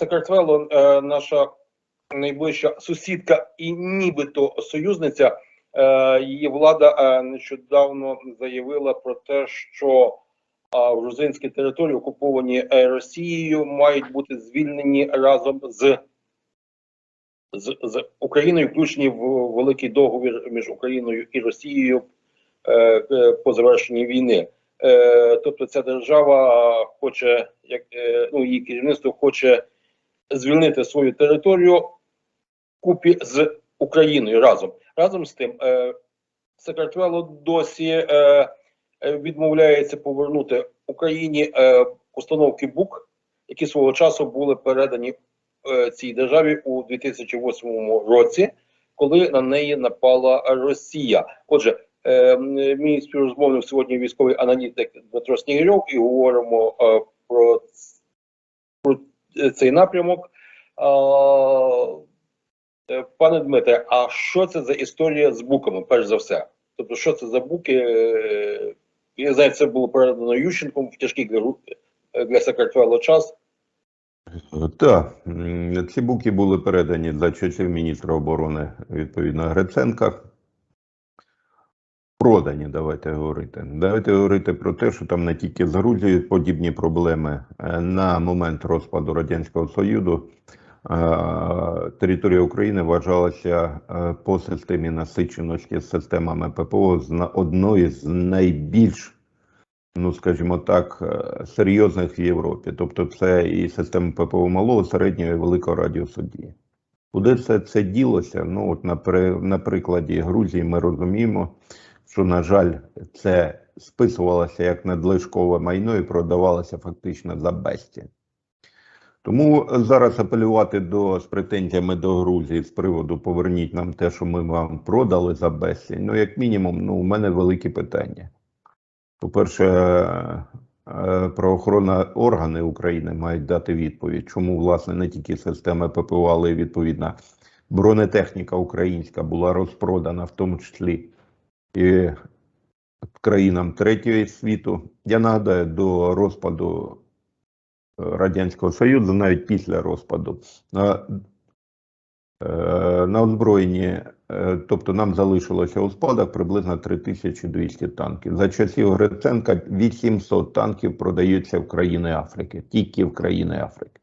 Сакартвело, е, наша найближча сусідка і нібито союзниця, е, її влада е, нещодавно заявила про те, що грузинські території, окуповані Росією, мають бути звільнені разом з, з, з Україною, включені в великий договір між Україною і Росією по завершенні війни. Тобто, ця держава хоче, як ну її керівництво хоче звільнити свою територію купі з Україною разом. Разом з тим, е, Сакартвело досі е, е, відмовляється повернути Україні е, установки БУК, які свого часу були передані е, цій державі у 2008 році, коли на неї напала Росія. Отже, е, мій співрозмовник сьогодні військовий аналітик Дмитро Снігирьов, і говоримо е, про, про цей напрямок. Е, Пане Дмитре, а що це за історія з буками, перш за все? Тобто, що це за буки? Е, Я знаю, це було передано Ющенком в тяжкий для, для Сакартвело час. Так, ці буки були передані за часів міністра оборони відповідно Гриценка. Продані, давайте говорити. Давайте говорити про те, що там не тільки з Грузією подібні проблеми Е, на момент розпаду Радянського Союзу. е, Територія України вважалася е, по системі насиченості з системами ППО зна- одною з найбільш ну скажімо так, серйозних в Європі. Тобто, це і система ППО малого, середнього і великого радіусу дії. Куди це, це ділося? Ну, от на, при- на прикладі Грузії ми розуміємо, що, на жаль, це списувалося як надлишкове майно і продавалося фактично за безцінь. Тому зараз апелювати до з претензіями до Грузії з приводу поверніть нам те, що ми вам продали за безцінь. Ну, як мінімум, ну, у мене великі питання. По-перше, е, правоохоронні органи України мають дати відповідь, чому власне не тільки системи ППО, але й відповідна бронетехніка українська була розпродана, в тому числі і країнам третього світу. Я нагадаю, до розпаду е, Радянського Союзу, навіть після розпаду, на, е, на озброєнні Е, Тобто нам залишилося у спадок приблизно 3200 танків. За часів Гриценка 800 танків продаються в країни Африки, тільки в країни Африки.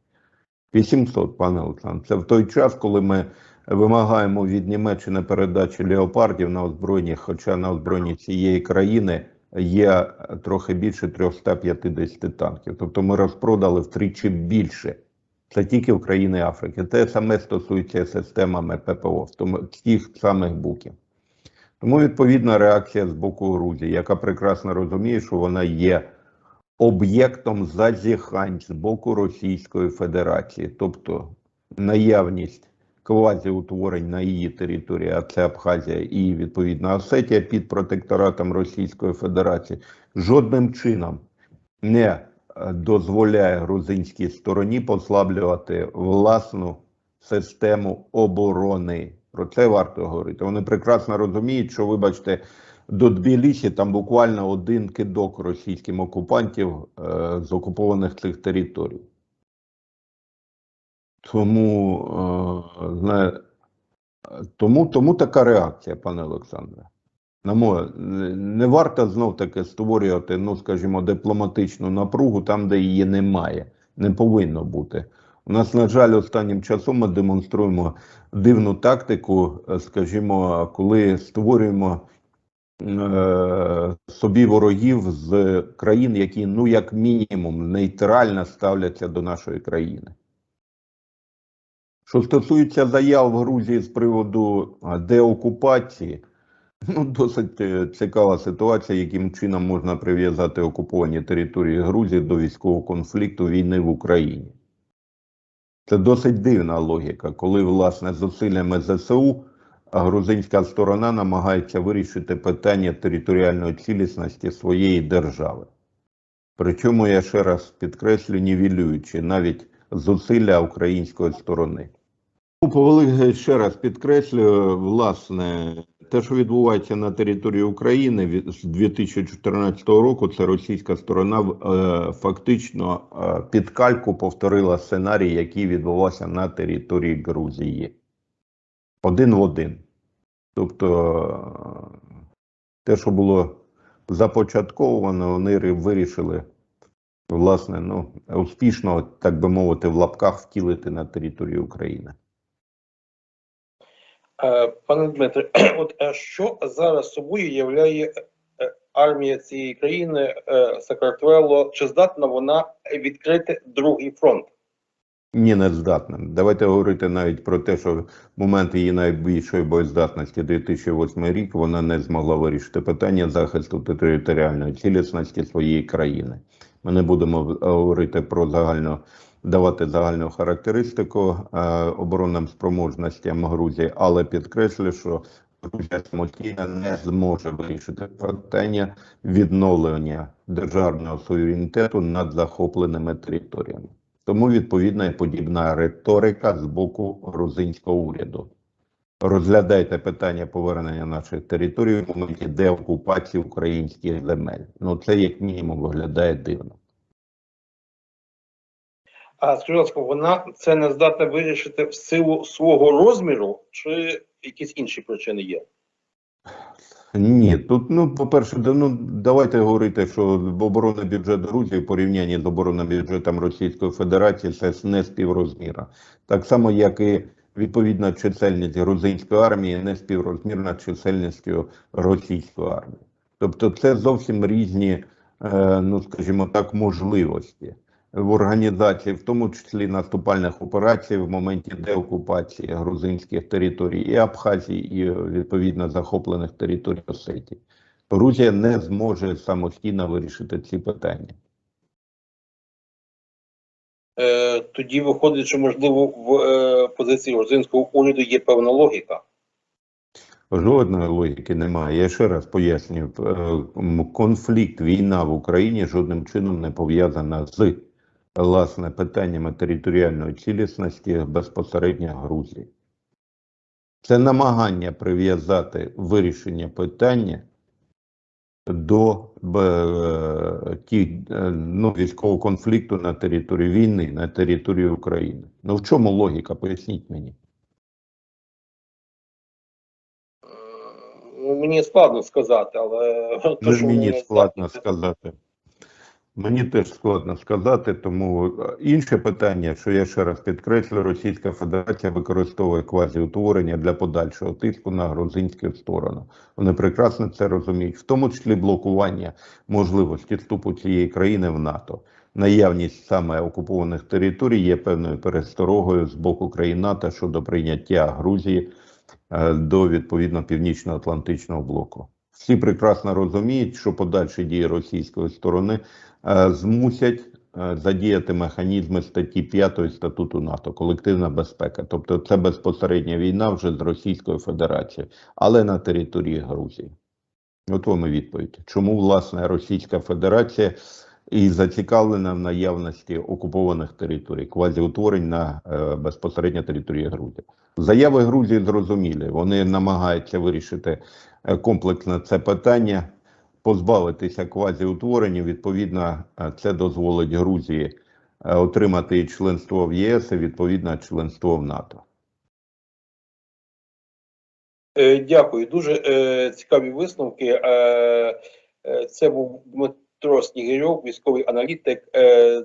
800, пане Олександр. Це в той час, коли ми вимагаємо від Німеччини передачі леопардів на озброєнні, хоча на озброєнні цієї країни є трохи більше 350 танків. Тобто ми розпродали втричі більше. Це тільки в країни Африки. Те саме стосується системами ППО, тих самих буків. Тому відповідна реакція з боку Грузії, яка прекрасно розуміє, що вона є об'єктом зазіхань з боку Російської Федерації, тобто наявність квазіутворень на її території, а це Абхазія і відповідно Осетія під протекторатом Російської Федерації, жодним чином не е, дозволяє грузинській стороні послаблювати власну систему оборони. Про це варто говорити. Вони прекрасно розуміють, що, вибачте, до Тбілісі там буквально один кидок російським окупантів е, з окупованих цих територій. Тому, е, знає, тому, тому така реакція, пане Олександре. На моє, не- не варто знов таки створювати, ну скажімо, дипломатичну напругу там, де її немає, не повинно бути. У нас, на жаль, останнім часом ми демонструємо дивну тактику, е, скажімо, коли створюємо е, собі ворогів з країн, які, ну, як мінімум, нейтрально ставляться до нашої країни. Що стосується заяв Грузії з приводу деокупації, ну, досить е, цікава ситуація, яким чином можна прив'язати окуповані території Грузії до військового конфлікту війни в Україні. Це досить дивна логіка, коли, власне, зусиллями ЗСУ грузинська сторона намагається вирішити питання територіальної цілісності своєї держави. Причому я ще раз підкреслю, нівелюючи навіть зусилля української сторони. Ну, повели ще раз підкреслюю, власне, те, що відбувається на території України з 2014 року, це російська сторона е, фактично е, під кальку повторила сценарій, який відбувався на території Грузії. Один в один. Тобто, е, те, що було започатковано, вони вирішили, власне, ну, успішно, так би мовити, в лапках втілити на території України. Е, Пане Дмитре, от е, що зараз собою являє е, армія цієї країни Сакартвело? Чи здатна вона відкрити другий фронт? Ні, не здатна. Давайте говорити навіть про те, що в момент її найбільшої боєздатності 2008 рік вона не змогла вирішити питання захисту територіальної цілісності своєї країни. Ми не будемо говорити про загальну давати загальну характеристику е, оборонним спроможностям Грузії, але підкреслю, що Грузія самостійно не зможе вирішити питання відновлення державного суверенітету над захопленими територіями. Тому відповідна і подібна риторика з боку грузинського уряду. Розглядайте питання повернення наших територій в моменті деокупації українських земель. Ну це як мінімум виглядає дивно. А скажіть, ласка, вона це не здатна вирішити в силу свого розміру, чи якісь інші причини є? Ні, тут ну по-перше, ну давайте говорити, що оборонний бюджет Грузії в порівнянні з оборонним бюджетом Російської Федерації це не співрозміра. Так само, як і відповідна чисельність грузинської армії не співрозмірна чисельністю російської армії. Тобто, це зовсім різні, е, ну скажімо так, можливості в організації, в тому числі наступальних операцій в моменті деокупації грузинських територій і Абхазії, і відповідно захоплених територій Осетії. Грузія не зможе самостійно вирішити ці питання. Е, тоді виходить, що можливо в е, позиції грузинського уряду є певна логіка. Жодної логіки немає. Я ще раз пояснюю, е, конфлікт, війна в Україні жодним чином не пов'язана з власне питаннями територіальної цілісності безпосередньо Грузії. Це намагання прив'язати вирішення питання до е, ті, е, ну, військового конфлікту на території війни, на території України. Ну в чому логіка? Поясніть мені. Е, Ну, мені складно сказати, але Ну, мені складно сказати. Мені теж складно сказати, тому е, інше питання, що я ще раз підкреслю, Російська Федерація використовує квазіутворення для подальшого тиску на грузинську сторону. Вони прекрасно це розуміють, в тому числі блокування можливості вступу цієї країни в НАТО. Наявність саме окупованих територій є певною пересторогою з боку країн НАТО щодо прийняття Грузії е, до відповідно північно-атлантичного блоку. Всі прекрасно розуміють, що подальші дії російської сторони е, змусять е, задіяти механізми статті 5 статуту НАТО, колективна безпека. Тобто це безпосередня війна вже з Російською Федерацією, але на території Грузії. От вам і відповідь. Чому власне Російська Федерація і зацікавлена в наявності окупованих територій, квазіутворень на е, безпосередньо території Грузії? Заяви Грузії зрозумілі. Вони намагаються вирішити е, комплексно це питання, позбавитися квазіутворень. Відповідно, е, це дозволить Грузії отримати і членство в ЄС, і відповідно членство в НАТО. Дякую, дуже е, цікаві висновки. Е, це був Снігирьов, військовий аналітик. Е,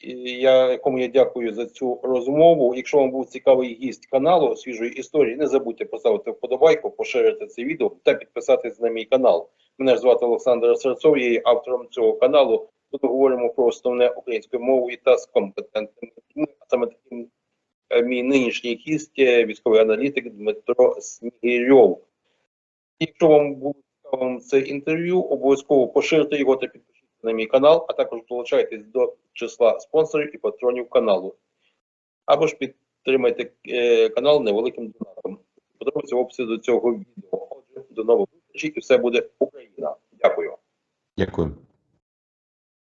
я, якому я дякую за цю розмову. Якщо вам був цікавий гість каналу свіжої історії, не забудьте поставити вподобайку, поширити це відео та підписатись на мій канал. Мене звати Олександр Серцов, я є автором цього каналу. Тут говоримо про основне українською мовою та з компетентними людьми. Саме таким е, мій нинішній гість, е, військовий аналітик Дмитро Снігирьов. Якщо вам було цікавим це інтерв'ю, обов'язково поширте його та підпишіться на мій канал, а також долучайтесь до числа спонсорів і патронів каналу. Або ж підтримайте е, канал невеликим донатом. Подробиці в описі до цього відео. Отже, до нових зустрічей і все буде Україна. Дякую. Дякую.